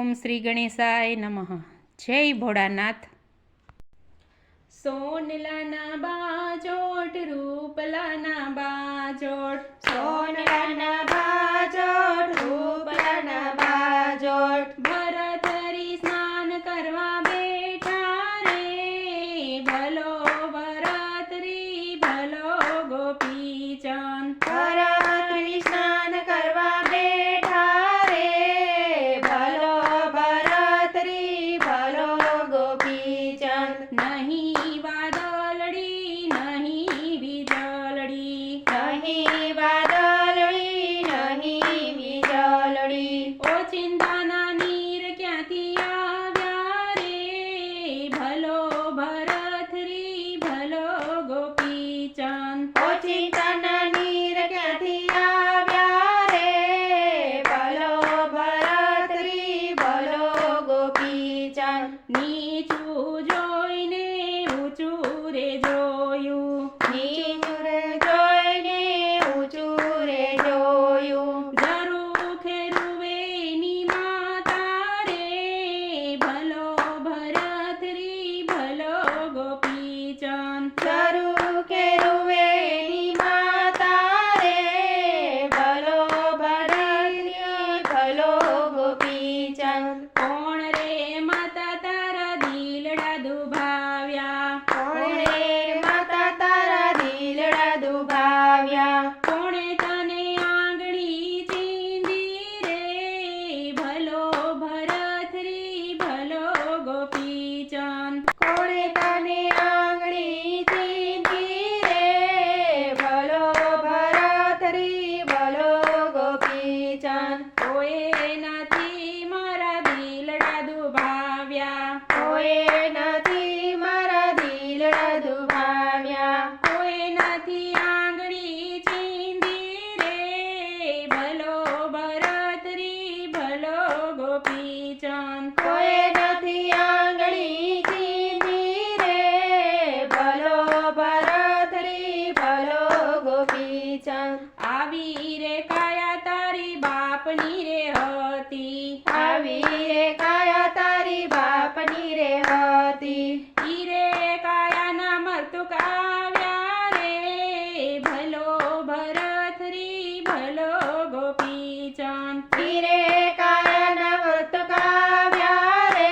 ઓમ શ્રી ગણેશાય નમઃ. જય ભોળાનાથ. સોનલાના બાજોટ રૂપલાના બાજોટ. સોનલાના બાજોટ રૂપલાના બાજોટ ભરતરી સ્નાન કરવા બેઠા રે ભલો ભરતરી ભલો ગોપીચંદ ભરતરી સ્નાન કરવા બેઠા રે ભલો ભરતરી ભલો ગોપીચંદ નહીં વાદળડી નહીં વીજળડી નહીં વાદળડી નહીં વીજળડી ઓ ચિંતાના નીર ક્યાંથી આવ્યા રે ભલો ભરતરી ભલો ગોપીચંદ ઓચિંતાના નીર ક્યાંથી આવ્યા રે ભલો ભરતરી ભલો ગોપીચંદ નીચું જોઈને ઊંચું રે જોયું નીચું રે જોઈને ઊંચું રે જોયું જરૂર ખેરુવે ની માતા રે ભલો ભરતરી ભલો ગોપીચંદ શરૂ કે રૂવેની માતા રે ભલો ભરતરી ભલો ગોપીચંદ કોણ રે માતા તારા દિલડા દુભાવ્યા કોણે માતા તારા દિલડા દુભાવ્યા કોણે તને આંગળી ચીંદી રે ભલો ભરતરી ભલો ગોપીચંદ કોણે તને આંગળી ચીંધી રે ભલો ભરતરી ભલો ગોપીચંદ કોએ નથી મારા દિલડા દુભાવ્યા. કોઈ નથી મારા દિલડા દુભાવ્યા કોઈ નથી આંગળી ચીંદી રે ભલો ભરતરી ભલો ગોપીચંદ કોઈ નથી આંગળી ચીંધી રે ભલો ભરતરી ભલો ગોપીચંદ આવી રે કાયા તારી બાપની રે હતી. આવી રે કાયા તારી બાપની રે હતી. ઈ રે કાયાના મરતું કાવ્યા રે. ભલો ભરતરી ભલો ગોપીચંદ. તીરે કાયાના મરતું કાવ્યા રે.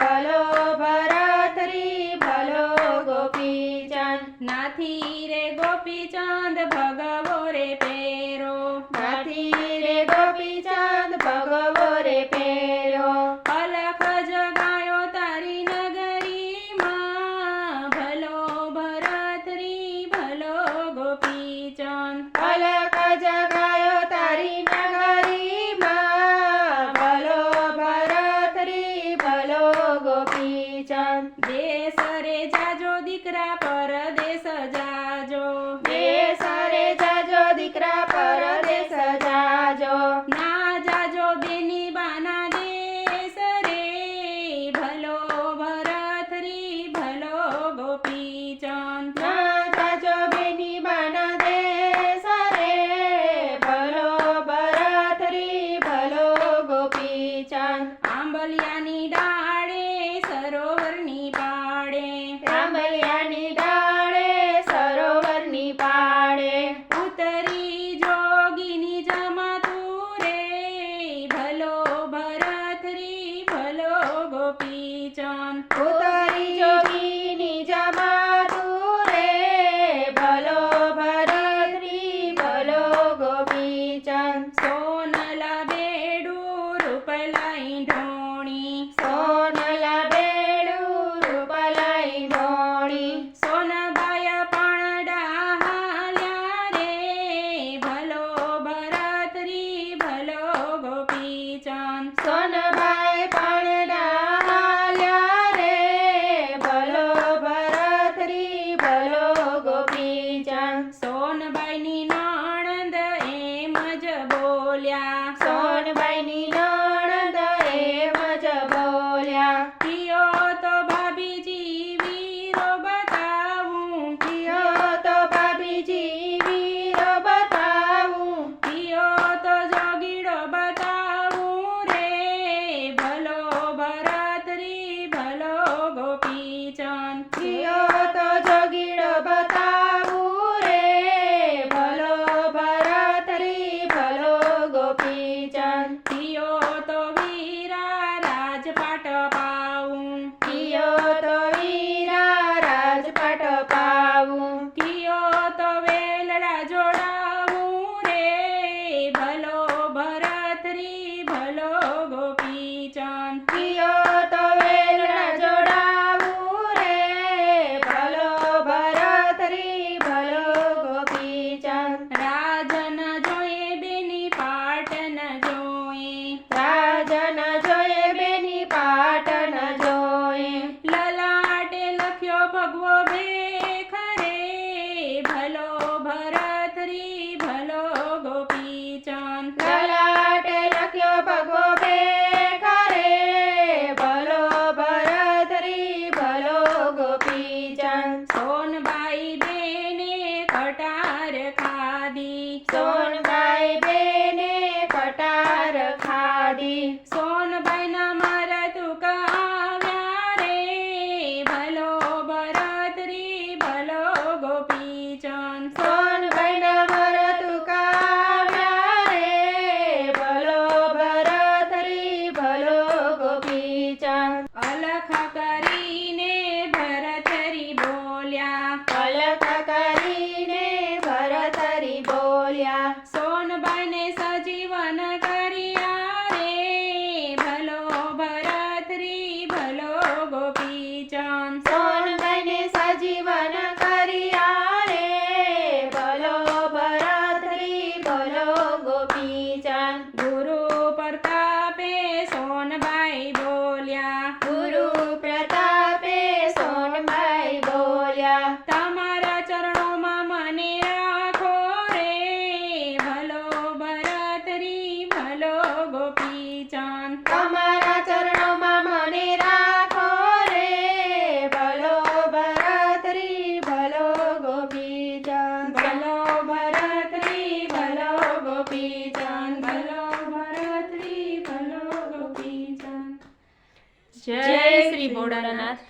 ભલો ભરતરી ભલો ગોપીચાન નાથી રે ગોપીચંદ ભગવો રે પેરો. નાથી રે ગોપીચંદ ભગવો રે પેરો. અલખ જગાયો તારી નગરીમાં. ભલો ભરતરી ભલો ગોપીચંદ અલખ જગાયો તારી નગરીમાં. ભલો ભરતરી ભલો ગોપીચંદ દેશ રે જાજો દીકરા પરદેશ જાજો દીકરા પરદેશ જાજો. ના જાજો બેની બાના દેશ રે. ભલો ભરતરી ભલો ગોપીચંદ ના જાજો બેની બાના દેશ રે ભલો ભરતરી ભલો ગોપીચંદ આંબલિયાની ડાળે સરોવરની પાડે રામલિયાની ડાળે સરોવરની પાડે ઉતરી જોગીની જમાતું રે ભલો ભરતરી ભલો ગોપીચંદ ઉતરી જોગીની જમાતું રે ભલો ભરતરી ભલો ગોપીચંદ. સોનલા બેડું રૂપલાઈ ઢોણી સોનલા બેડું રૂપલાઈ ધોણી. સોનબાયા પાણડા હાલ્યા રે. ભલો ભરતરી ભલો ગોપીચંદ. સોનભાઈ પાણડા હાલ્યા રે ભલો ભરતરી ભલો ગોપીચંદ સોનબાઈની નણંદ એમ જ બોલ્યા સોનબાઈની નણંદ એમ જ બોલ્યા પિયો તો ભાભીજી વીરો બતાવું યો તો ભાભીજી વીરો બતાવું પિયો તો જોગીડો બતાવું રે ગોપીચંદ કિયો તો વેલણા જોડાવું રે ભલો ભરત રી ભલો ગોપીચંદ રાજન જોએ બેની પાટન જોએ રાજન જોયે બેની પાટન જોયે લલાટે લખ્યો ભગવો ભેખ રે ભલો ભરત રી ગોપી ગોપીચંદ લલાટે લખ્યો ભગવો બે કરે ભલો ભરતરી ભલો ગોપી ગોપીચંદ સોનબાઈ બેને કટાર ખાધી સોનબાઈ બેને કટાર ખાધી સોનબાઈના મારા તું કાવ્યા રે ભલો ભરતરી ભલો ગોપીચંદ સોનબાઈના ભરત કાવ્યા રે ભલો ભરત રી ભલો ગોપીચંદ અલખ કરીને ભરતરી બોલ્યા અલખ કરીને ભરતરી બોલ્યા સોનબાઈને સજીવન કર્યા રે. ભલો ભરતરી ભલો ગોપીચંદ. સોનબાઈને સજીવન કર્યા રે. ભલો ભરતરી ભલો ગોપીચંદ. ગુરુ પ્રતાપે સોનબાઈ બોલ્યા. ગુરુ પ્રતાપે સોનબાઈ બોલ્યા. તમારા ચરણોમાં મને રાખો રે ભલો ભરતરી ભલો ગોપીચંદ તમારા ચરણોમાં મને રાખો રે ભલો ભરત રી ભલો ગોપીચંદ ભલો ભરતરી ભલો ગોપીચંદ ભલો ભરતરી